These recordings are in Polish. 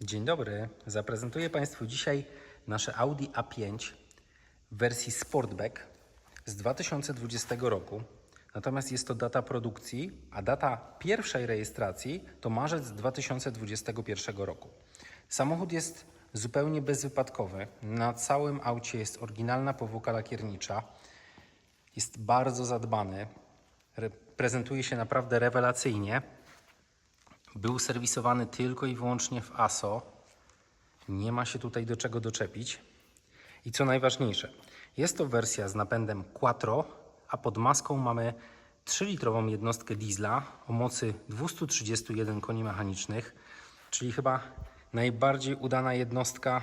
Dzień dobry. Zaprezentuję Państwu dzisiaj nasze Audi A5 w wersji Sportback z 2020 roku. Natomiast jest to data produkcji, a data pierwszej rejestracji to marzec 2021 roku. Samochód jest zupełnie bezwypadkowy. Na całym aucie jest oryginalna powłoka lakiernicza. Jest bardzo zadbany. Re- prezentuje się naprawdę rewelacyjnie. Był serwisowany tylko i wyłącznie w ASO. Nie ma się tutaj do czego doczepić. I co najważniejsze, jest to wersja z napędem Quattro, a pod maską mamy 3-litrową jednostkę diesla o mocy 231 koni mechanicznych, czyli chyba najbardziej udana jednostka,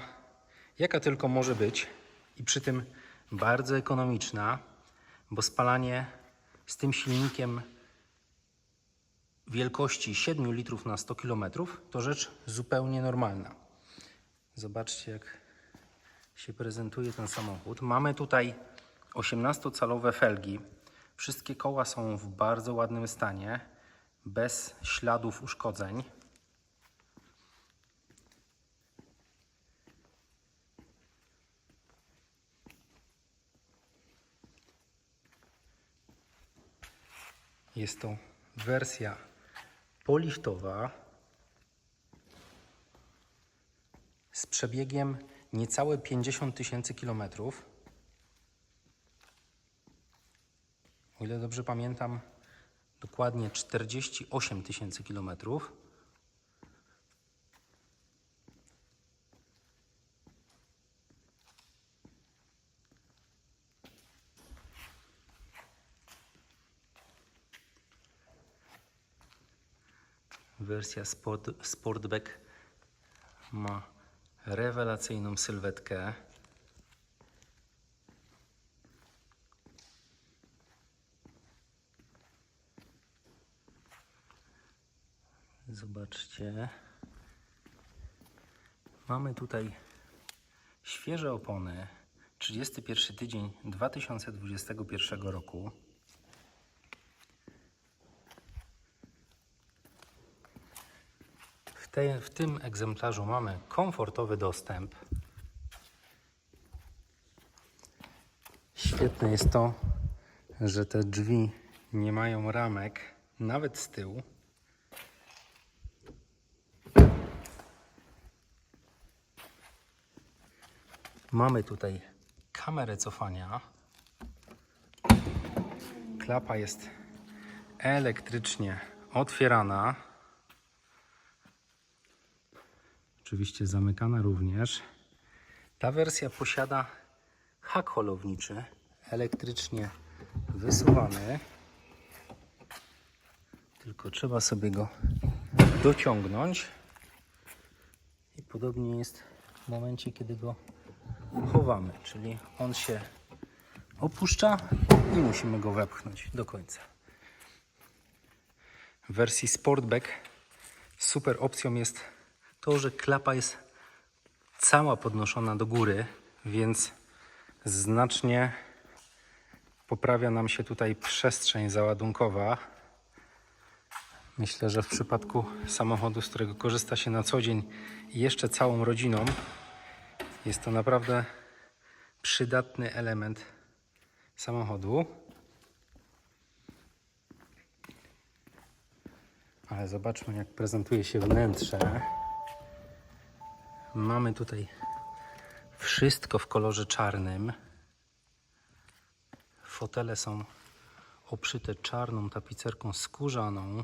jaka tylko może być i przy tym bardzo ekonomiczna, bo spalanie z tym silnikiem wielkości 7 litrów na 100 km to rzecz zupełnie normalna. Zobaczcie, jak się prezentuje ten samochód. Mamy tutaj 18-calowe felgi. Wszystkie koła są w bardzo ładnym stanie, bez śladów uszkodzeń. Jest to wersja poliftowa z przebiegiem niecałe 50 tysięcy kilometrów. O ile dobrze pamiętam, dokładnie 48 tysięcy kilometrów. Wersja Sport, Sportback ma rewelacyjną sylwetkę. Zobaczcie. Mamy tutaj świeże opony. 31 tydzień 2021 roku. W, tej, w tym egzemplarzu mamy komfortowy dostęp. Świetne jest to, że te drzwi nie mają ramek, nawet z tyłu. Mamy tutaj kamerę cofania. Klapa jest elektrycznie otwierana. Oczywiście zamykana również. Ta wersja posiada hak holowniczy, elektrycznie wysuwany. Tylko trzeba sobie go dociągnąć. I podobnie jest w momencie, kiedy go chowamy, czyli on się opuszcza i musimy go wepchnąć do końca. W wersji Sportback super opcją jest to, że klapa jest cała podnoszona do góry, więc znacznie poprawia nam się tutaj przestrzeń załadunkowa. Myślę, że w przypadku samochodu, z którego korzysta się na co dzień i jeszcze całą rodziną, jest to naprawdę przydatny element samochodu. Ale zobaczmy, jak prezentuje się wnętrze. Mamy tutaj wszystko w kolorze czarnym. Fotele są obszyte czarną tapicerką skórzaną,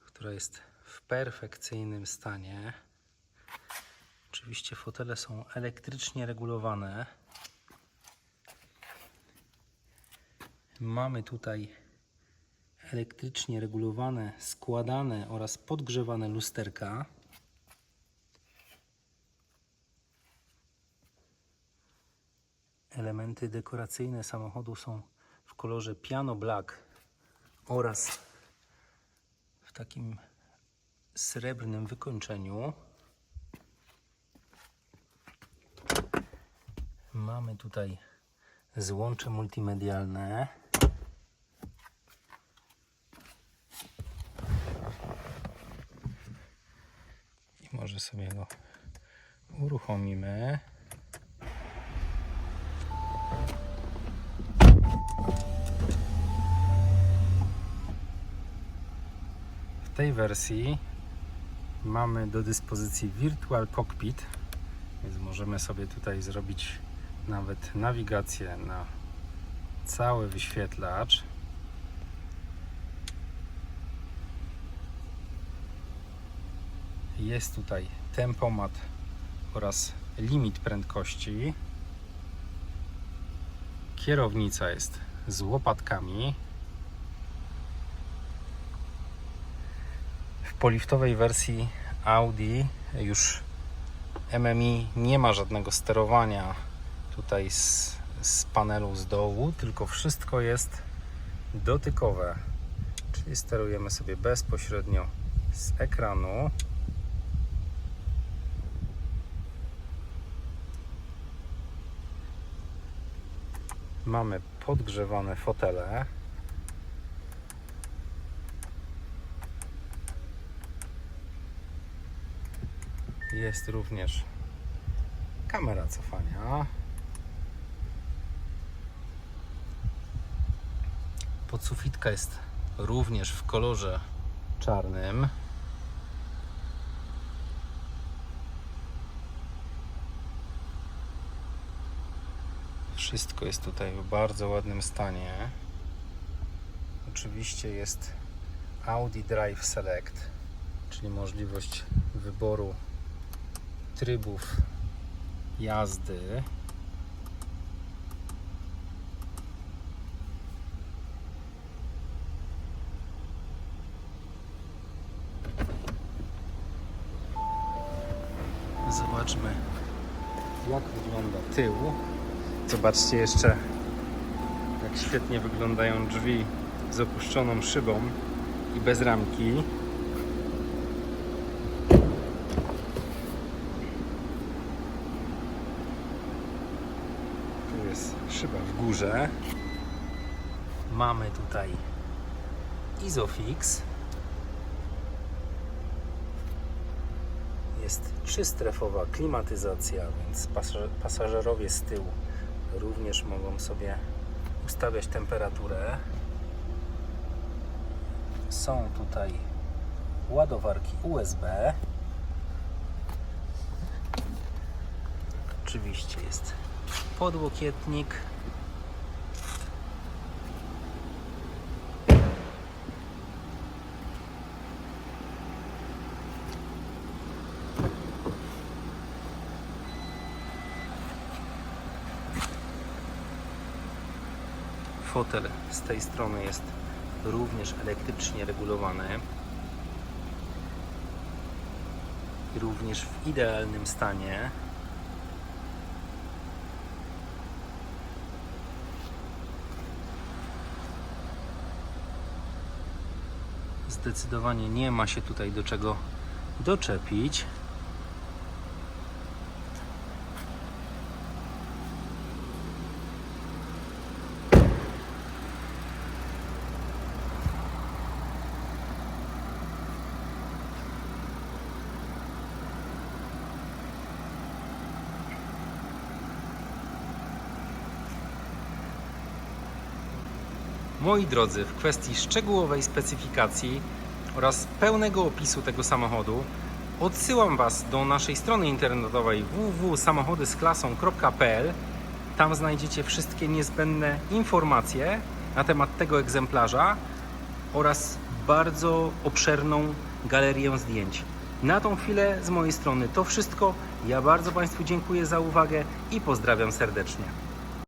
która jest w perfekcyjnym stanie. Oczywiście fotele są elektrycznie regulowane. Mamy tutaj elektrycznie regulowane, składane oraz podgrzewane lusterka. Elementy dekoracyjne samochodu są w kolorze piano black oraz w takim srebrnym wykończeniu. Mamy tutaj złącze multimedialne. I Może sobie go uruchomimy. Tej wersji mamy do dyspozycji Virtual Cockpit, więc możemy sobie tutaj zrobić nawet nawigację na cały wyświetlacz. Jest tutaj tempomat oraz limit prędkości. Kierownica jest z łopatkami. W poliftowej wersji Audi już MMI nie ma żadnego sterowania tutaj z, z panelu z dołu, tylko wszystko jest dotykowe. Czyli sterujemy sobie bezpośrednio z ekranu. Mamy podgrzewane fotele. Jest również kamera cofania. Podsufitka jest również w kolorze czarnym. Wszystko jest tutaj w bardzo ładnym stanie. Oczywiście jest Audi Drive Select, czyli możliwość wyboru trybów jazdy. Zobaczmy, jak wygląda tył. Zobaczcie jeszcze, jak świetnie wyglądają drzwi z opuszczoną szybą i bez ramki. Tu jest szyba w górze. Mamy tutaj Isofix. Jest trzystrefowa klimatyzacja, więc pasaż- pasażerowie z tyłu również mogą sobie ustawiać temperaturę. Są tutaj ładowarki USB. Oczywiście jest podłokietnik. Fotel z tej strony jest również elektrycznie regulowany. Również w idealnym stanie. Zdecydowanie nie ma się tutaj do czego doczepić. Moi drodzy, w kwestii szczegółowej specyfikacji oraz pełnego opisu tego samochodu odsyłam Was do naszej strony internetowej www.samochodysklasą.pl. Tam znajdziecie wszystkie niezbędne informacje na temat tego egzemplarza oraz bardzo obszerną galerię zdjęć. Na tą chwilę z mojej strony to wszystko. Ja bardzo Państwu dziękuję za uwagę i pozdrawiam serdecznie.